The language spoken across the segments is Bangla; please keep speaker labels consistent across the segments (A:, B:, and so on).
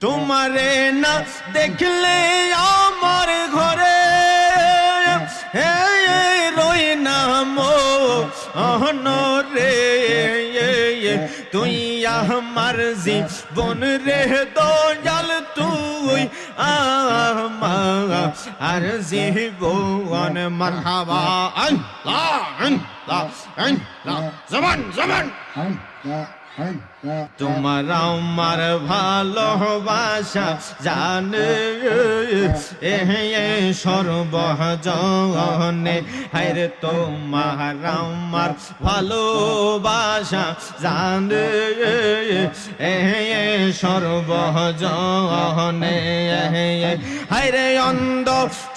A: তোমারে না দেখলে আমার ঘরে রই নাম অহনরে তুই আমার জীবন রে দয়াল, তুই আর জীবন মারহাবা। আল্লাহ আল্লাহ আল্লাহ। জবান জবান। তোমার আমার ভালোবাসা জানে সর্বজনে হায়রে তোমার আমার ভালোবাসা জানে এ সর্বজনে হায়রে অন্ধ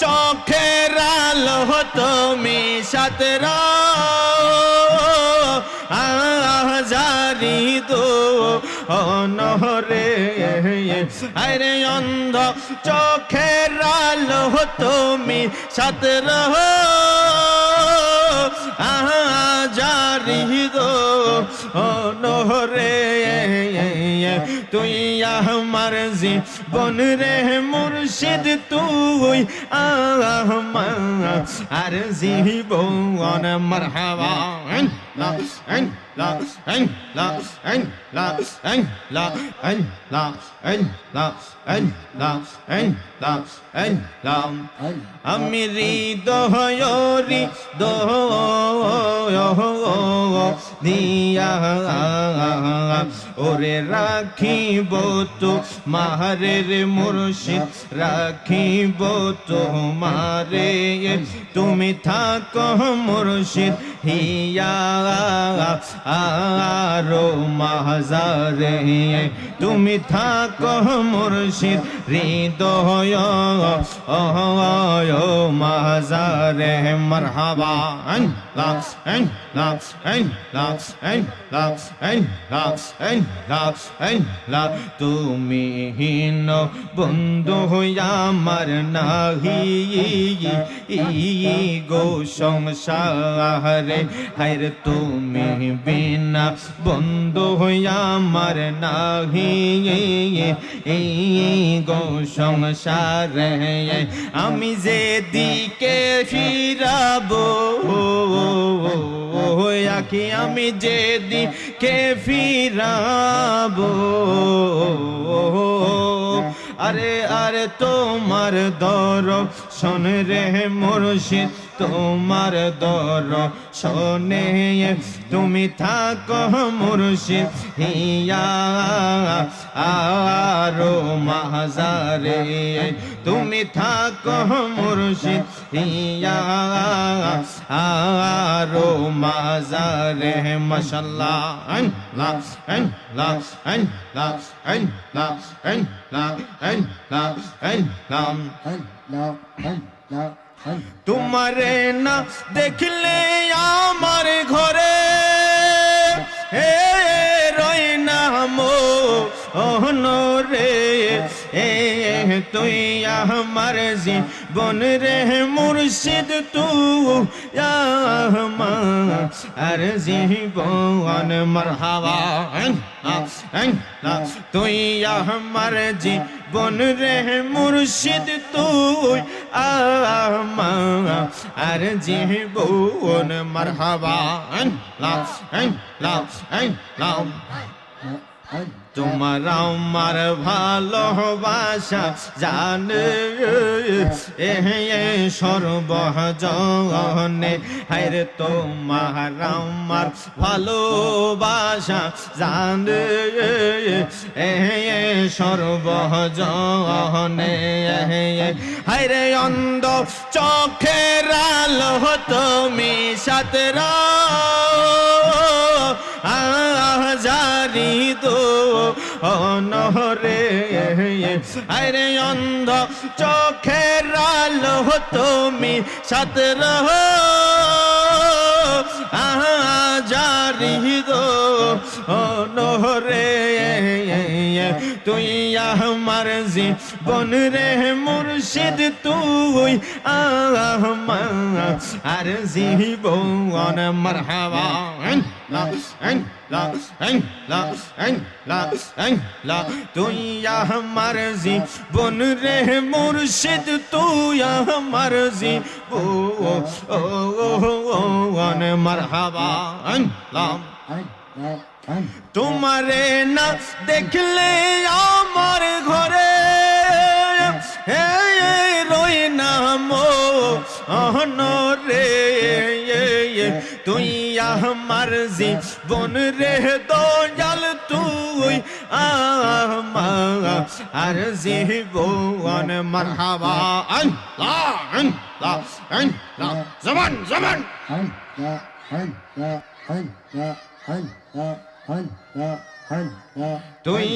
A: চোখের আলো তুমি সাতরা আজারি তো অনহরে আরে অন্ধ চোখের আলো তুমি আহা জারি দো নহরে, তুই আমার জি বন রে মুর্শিদ, তুই আমার জি বোন মারহাবা la en la en la en la en la en la en la en la en la la আমি হৃদয়রি দিয়া ওরে রাখিব তো মাহারের মুর্শিদ রাখিব তো মারে তুমি থাকো মুর্শিদ হিয়া আরও মাহাজারে তুমি থাকো মুর্শিদ। হৃদয় মাজারে মরহাবা। তুমি হীন বন্ধু হইয়া আমার নাহি। গো সংসারে, হায় তুমি বিনা বন্ধু হইয়া আমার নাহি। গো সংসারে, আমি যে দিকে ফিরাবো আখি আমি যে দিকে ফিরাবো। আরে আরে তোমার দর শোন রে মুর্শিদ, তোমার দর শোনে তুমি থাকো মুর্শিদ, হিয়া। মাহাজারে তুমি থাকো মুর্শিদ ইয়া আরও মাজারে মশাল্লাহ তোমারে না দেখলে আমার ঘরে তুই আমার জীবন রে মুর্শিদ, তু আর জীবন মারহাবা। তুই আমার জীবন রে মুর্শিদ তুই আর জীবন মারহাবা। তোমার আমার ভালোবাসা জানে এ সর্বজনে হায়রে তোমার আমার ভালোবাসা জানে এ সর্বজনে হায়রে অন্ধ চোখের আলো তুমি সাতরা আজারি দো অনহরে। আরে অন্ধ চোখের আলো তুমি সতর আজারি দো অনহরে। তুই আমার জীবন রে মুর্শিদ, তুই আর জীবন মারহাবা। তুই আমার জীবন রে মুর্শিদ, তুই আমার জীবন মারহাবা। লাম তোমারে না দেখলে আমার ঘরে রই নাম অহনরে তুই আমার জীবন রে দয়াল, তুই আমার জীবন মারহাবা। আল্লাহ আল্লাহ আল্লাহ, জবান জবান। 嗯，啊 তুই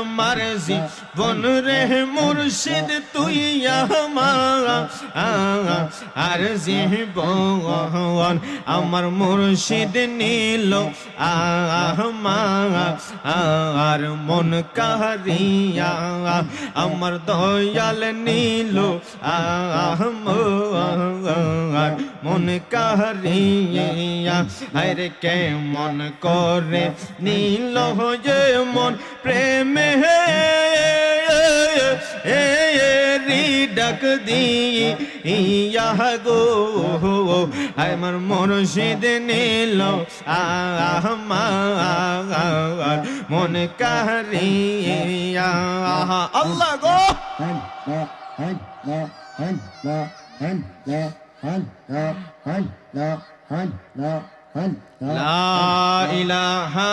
A: আমার জীবন রে মুর্শিদ, তুই আমার আর জীবন আমার মুর্শিদ নীল আর মন কাহারিয়া, আমার দয়াল নীল আমার মন কাহারিয়া। আরে কে মন করে নীল ভোজে মন প্রেমে। হে ডাক দিয়া গো। আমার মনসিদ নিল আমার মন কারিয়া। আল্লাহ গো! লা ইলাহা